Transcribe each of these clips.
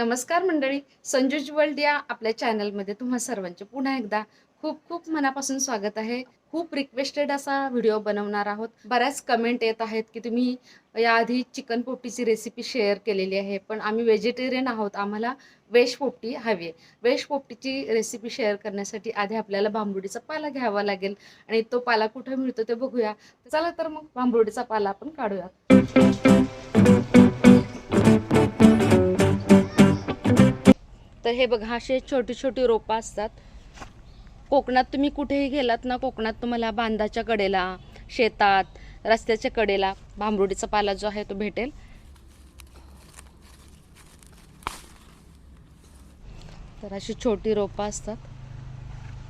नमस्कार मंडळी. संजूज वर्ल्ड या आपल्या चॅनलमध्ये तुम्हा सर्वांचे पुन्हा एकदा खूप खूप मनापासून स्वागत आहे. खूप रिक्वेस्टेड असा व्हिडिओ बनवणार आहोत. बऱ्याच कमेंट येत आहेत की तुम्ही याआधी चिकन पोपटीची रेसिपी शेअर केलेली आहे पण आम्ही व्हेजिटेरियन आहोत. आम्हाला वेश पोपटी हवी आहे. वेश पोपटीची रेसिपी शेअर करण्यासाठी आधी आपल्याला बांबुडीचा पाला घ्यावा लागेल आणि तो पाला कुठे मिळतो ते बघूया. चला तर मग बांबुडीचा पाला आपण काढूया तर हे बघा असे छोटी छोटी रोपं असतात. कोकणात तुम्ही कुठेही गेलात ना कोकणात तुम्हाला बांधाच्या कडेला शेतात रस्त्याच्या कडेला भांबरुडीचा पाला जो आहे तो भेटेल. तर अशी छोटी रोपं असतात.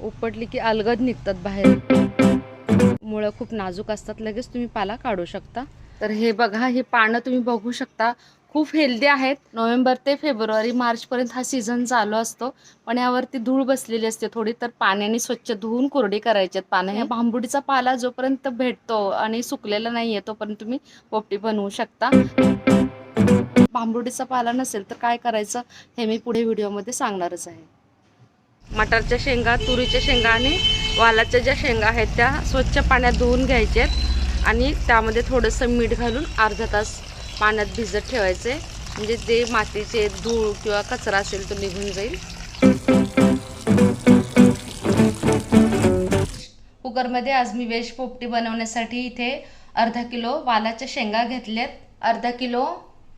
उपटली की अलगद निघतात बाहेर. मुळं खूप नाजूक असतात लगेच तुम्ही पाला काढू शकता. तर हे बघा हे पानं तुम्ही बघू शकता. खूप हेल्दी आहेत. नोव्हेंबर ते फेब्रुवारी मार्चपर्यंत हा सीझन चालू असतो. पण यावरती धूळ बसलेली असते थोडी तर पाण्याने स्वच्छ धुवून कोरडी करायची आहेत पानं. या भांबुडीचा पाला जोपर्यंत भेटतो आणि सुकलेला नाही आहे तोपर्यंत तुम्ही पोपटी बनवू शकता. भांबुडीचा पाला नसेल तर काय करायचं हे मी पुढे व्हिडिओमध्ये सांगणारच आहे. मटारच्या शेंगा तुरीच्या शेंगा आणि वालाच्या ज्या शेंगा आहेत त्या स्वच्छ पाण्यात धुवून घ्यायच्यात आणि त्यामध्ये थोडंसं मीठ घालून अर्धा तास पाण्यात भिजत ठेवायचे. म्हणजे जे मातीचे धूळ किंवा कचरा असेल तो निघून जाईल. कुकरमध्ये आज मी वेज पोपटी बनवण्यासाठी इथे अर्धा किलो वालाच्या शेंगा घेतल्यात. अर्धा किलो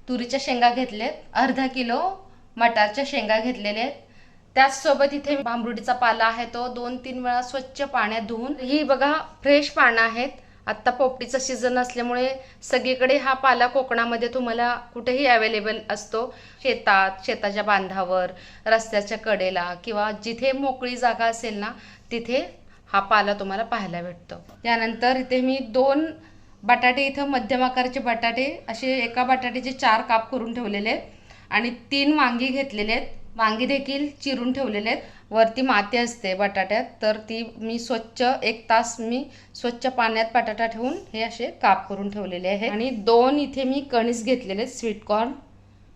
तुरीच्या शेंगा घेतल्यात. अर्धा किलो मटारच्या शेंगा घेतलेल्या आहेत. त्याचसोबत इथे बांबरुडीचा पाला आहे तो दोन तीन वेळा स्वच्छ पाण्यात धुवून. ही बघा फ्रेश पानं आहेत. आत्ता पोपटीचा सीझन असल्यामुळे सगळीकडे हा पाला कोकणामध्ये तुम्हाला कुठेही अवेलेबल असतो. शेतात शेताच्या बांधावर रस्त्याच्या कडेला किंवा जिथे मोकळी जागा असेल ना तिथे हा पाला तुम्हाला पाहायला भेटतो. त्यानंतर इथे मी दोन बटाटे इथं मध्यम आकाराचे बटाटे असे एका बटाट्याचे चार काप करून ठेवलेले आहेत. आणि तीन वांगी घेतलेले आहेत. वांगी देखील चिरून ठेवलेले आहेत. वरती माती असते बटाट्यात तर ती मी स्वच्छ एक तास मी स्वच्छ पाण्यात बटाटा ठेवून हे असे काप करून ठेवलेले आहे आणि दोन इथे मी कणीस घेतलेले आहेत स्वीट कॉर्न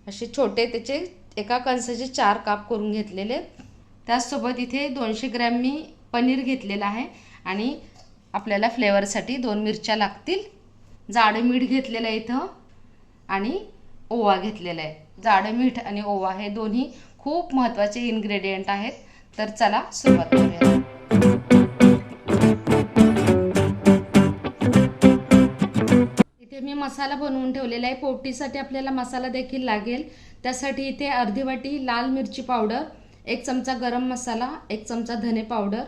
असे छोटे त्याचे एका कणसाचे चार काप करून घेतलेले. आहेत त्याचसोबत इथे दोनशे ग्रॅम मी पनीर घेतलेलं आहे आणि आपल्याला फ्लेवरसाठी दोन मिरच्या लागतील. जाडं मीठ घेतलेलं आहे इथं आणि ओवा घेतलेला आहे. जाडं मीठ आणि ओवा हे दोन्ही खूप महत्त्वाचे इन्ग्रेडियंट आहेत. तर चला सुरुवात करूया. इथे मी मसाला बनवून ठेवलेला आहे. पोटीसाठी आपल्याला मसाला देखील लागेल. त्यासाठी इथे अर्धी वाटी लाल मिरची पावडर एक चमचा गरम मसाला एक चमचा धने पावडर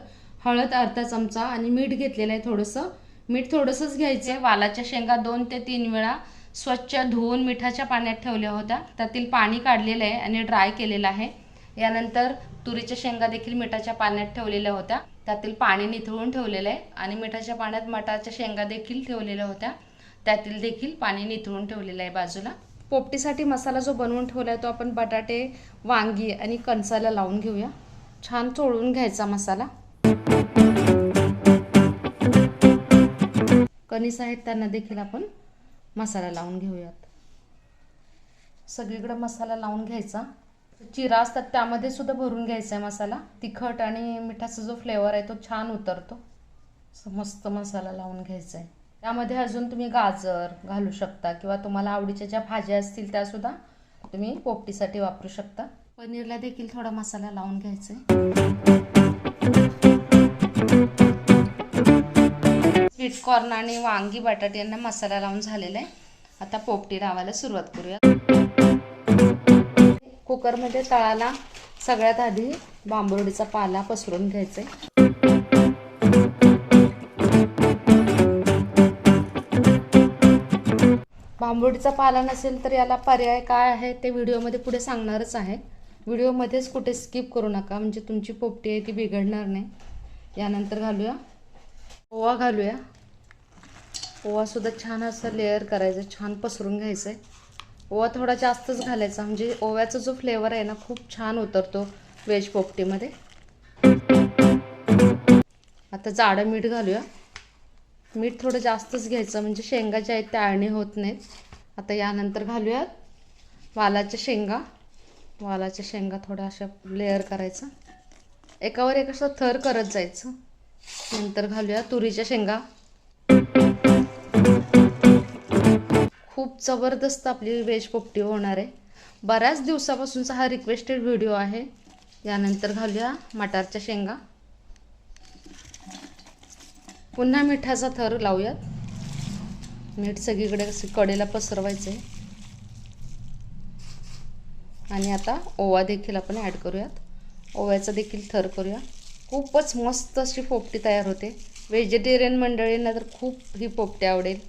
हळद अर्धा चमचा आणि मीठ घेतलेलं आहे थोडंसं. मीठ थोडंसंच घ्यायचं आहे वालाच्या शेंगा दोन ते तीन वेळा स्वच्छ धुवून मिठाच्या पाण्यात ठेवल्या होत्या. त्यातील पाणी काढलेलं आहे आणि ड्राय केलेलं आहे. यानंतर तुरीच्या शेंगा देखील मिठाच्या पाण्यात ठेवलेल्या होत्या. त्यातील पाणी निथळून ठेवलेलं आहे आणि मिठाच्या पाण्यात मटाच्या शेंगा देखील ठेवलेल्या होत्या. त्यातील देखील पाणी निथळून ठेवलेलं आहे बाजूला. पोपटीसाठी मसाला जो बनवून ठेवला आहे तो आपण बटाटे वांगी आणि कणसाला लावून घेऊया. छान चोळून घ्यायचा मसाला. कणीस आहेत त्यांना देखील आपण मसाला लावून घेऊयात. सगळीकडे मसाला लावून घ्यायचा. चिरा असतात त्यामध्ये सुद्धा भरून घ्यायचा आहे मसाला. तिखट आणि मिठाचा जो फ्लेवर आहे तो छान उतरतो. मस्त मसाला लावून घ्यायचा आहे त्यामध्ये अजून तुम्ही गाजर घालू शकता किंवा तुम्हाला आवडीच्या ज्या भाज्या असतील त्या सुद्धा तुम्ही पोपटीसाठी वापरू शकता. पनीरला देखील थोडा मसाला लावून घ्यायचा आहे स्वीट कॉर्न आणि वांगी बटाटे यांना मसाला लावून झालेला आहे आता पोपटी लावायला सुरुवात करूया कुकरमध्ये तळाला सगळ्यात आधी बांबुर्डीचा पाला पसरून घ्यायचा. आहे बांबुडीचा पाला नसेल तर याला पर्याय काय आहे ते व्हिडिओमध्ये पुढे सांगणारच आहे. व्हिडिओमध्येच कुठे स्किप करू नका म्हणजे तुमची पोपटी आहे ती बिघडणार नाही. यानंतर घालूया. ओवा घालूया. ओवासुद्धा छान असं लेअर करायचं छान पसरून घ्यायचं आहे ओवा थोडा जास्तच घालायचा. म्हणजे ओव्याचा जो फ्लेवर आहे ना खूप छान उतरतो व्हेज पोपटीमध्ये. आता जाडं मीठ घालूया. मीठ थोडं जास्तच घ्यायचं. म्हणजे शेंगा ज्या आहेत त्या आळणी होत नाहीत. आता यानंतर घालूयात वालाच्या शेंगा. वालाच्या शेंगा थोड्या अशा लेअर करायचा. एकावर एक असं थर करत जायचं. नंतर घालूया तुरीच्या शेंगा. खूप जबरदस्त आपली वेज पोपटी होणार आहे. बऱ्याच दिवसापासूनचा हा रिक्वेस्टेड व्हिडिओ आहे. यानंतर घालूया मटारच्या शेंगा. पुन्हा मिठाचा थर लावूयात. मीठ सगळीकडे असं कडेला पसरवायचं आहे आणि आता ओवा देखील आपण ॲड करूयात. ओव्याचा देखील थर करूया. खूपच मस्त अशी पोपटी तयार होते. व्हेजिटेरियन मंडळींना तर खूप ही पोपटी आवडेल.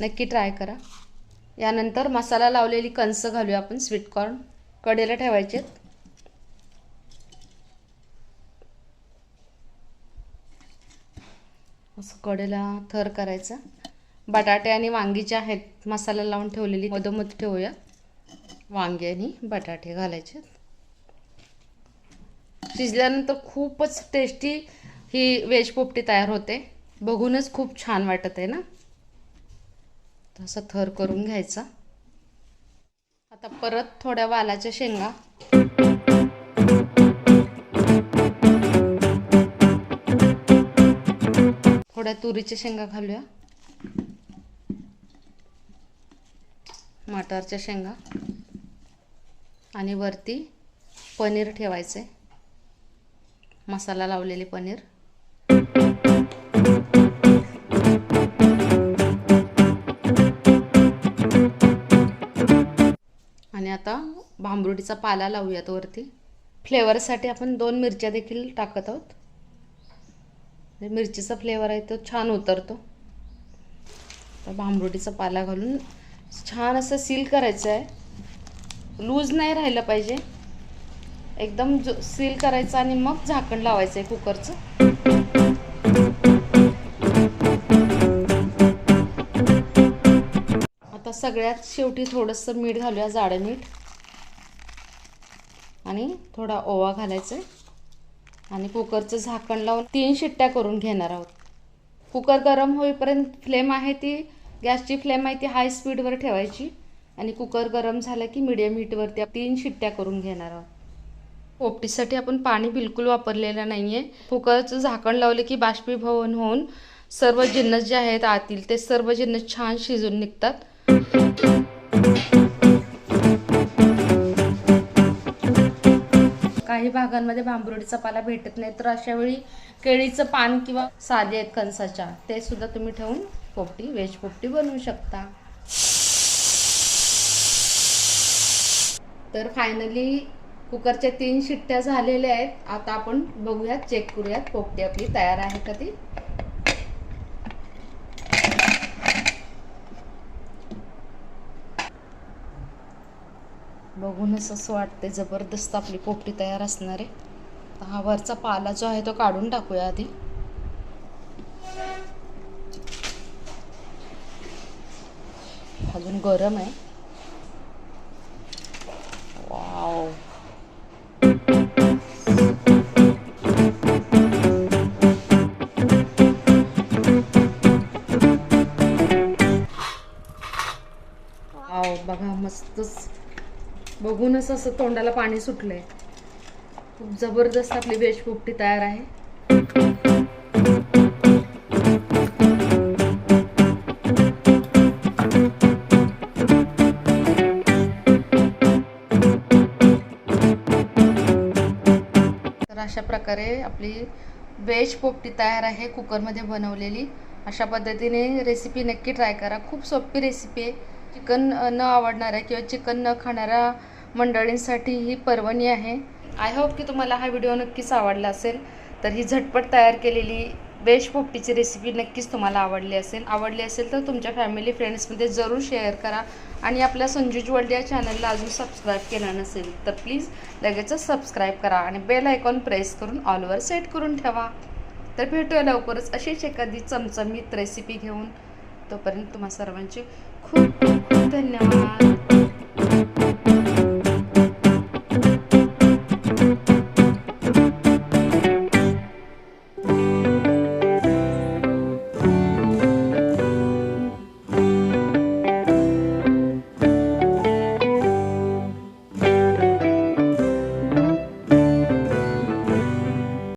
नक्की ट्राय करा. यानंतर मसाला लावलेली कणसं घालूया आपण स्वीटकॉर्न कडेला ठेवायचे असं कडेला थर करायचा. बटाटे आणि वांगी जे आहेत मसाला लावून ठेवलेली मधोमध ठेवूया. वांगे आणि बटाटे घालायचे शिजल्यानंतर खूपच टेस्टी ही वेज पोपटी तयार होते. बघूनच खूप छान वाटत आहे ना? तसं थर करून घ्यायचा. आता परत थोड्या वालाच्या शेंगा. थोड्या तुरीच्या शेंगा घालूया. मटारच्या शेंगा. आणि वरती पनीर ठेवायचे मसाला लावलेले पनीर. आता भांबरुडीचा पाला लावूयात वरती. फ्लेवरसाठी आपण दोन मिरच्या देखील टाकत आहोत. म्हणजे मिरचीचा फ्लेवर आहे तो छान उतरतो. तर भांबरुडीचा पाला घालून छान असं सील करायचं आहे. लूज नाही राहिलं पाहिजे. एकदम जो सील करायचं आणि मग झाकण लावायचं आहे कुकरचं. सगळ्यात शेवटी थोडंसं मीठ घालूया जाडं मीठ. आणि थोडा ओवा घालायचा आहे आणि कुकरचं झाकण लावून तीन शिट्ट्या करून घेणार आहोत. कुकर गरम होईपर्यंत फ्लेम आहे ती गॅसची फ्लेम आहे ती हाय स्पीडवर ठेवायची. आणि कुकर गरम झालं की मिडियम हीटवरती तीन शिट्ट्या करून घेणार आहोत. पोपटीसाठी आपण पाणी बिलकुल वापरलेलं नाही आहे कुकरचं झाकण लावलं की बाष्पीभवन होऊन सर्व जिन्नस जे आहेत आतील ते सर्व जिन्नस छान शिजून निघतात. काही भागांमध्ये भांबरुडीचा पाला भेटत नाही तर अशा वेळी केळीचं पान किंवा साधे आहेत कणसाच्या ते सुद्धा तुम्ही ठेवून पोपटी व्हेज पोपटी बनवू शकता. तर फायनली कुकरच्या तीन शिट्ट्या झालेल्या आहेत. आता आपण बघूयात चेक करूयात पोपटी आपली तयार आहे का ती. बघूनच असं वाटते जबरदस्त आपली पोपटी तयार असणार आहे. हा वरचा पाला जो आहे तो काढून टाकूया आधी. अजून गरम आहे. असं तोंडाला पाणी सुटलंय. खूप जबरदस्त आपली व्हेज पोपटी तयार आहे. तर अशा प्रकारे आपली वेज पोपटी तयार आहे कुकरमध्ये बनवलेली. अशा पद्धतीने रेसिपी नक्की ट्राय करा. खूप सोपी रेसिपी आहे. चिकन न आवडणाऱ्या किंवा चिकन न खाणाऱ्या मंडळींसाठी ही पर्वणी आहे. आय होप की तुम्हाला हा व्हिडिओ नक्कीच आवडला असेल. तर ही झटपट तयार केलेली बेशपोपटीची पोपटीची रेसिपी नक्कीच तुम्हाला आवडली असेल. आवडली असेल तर तुमच्या फॅमिली फ्रेंड्समध्ये जरूर शेअर करा. आणि आपल्या संजूज वर्ल्ड या चॅनलला अजून सबस्क्राईब केलं नसेल तर प्लीज लगेचच सबस्क्राईब करा आणि बेल आयकॉन प्रेस करून ऑलवर सेट करून ठेवा. तर भेटूया लवकरच अशीच एखादी चमचमीत रेसिपी घेऊन. तोपर्यंत तुम्हा सर्वांचे खूप खूप धन्यवाद.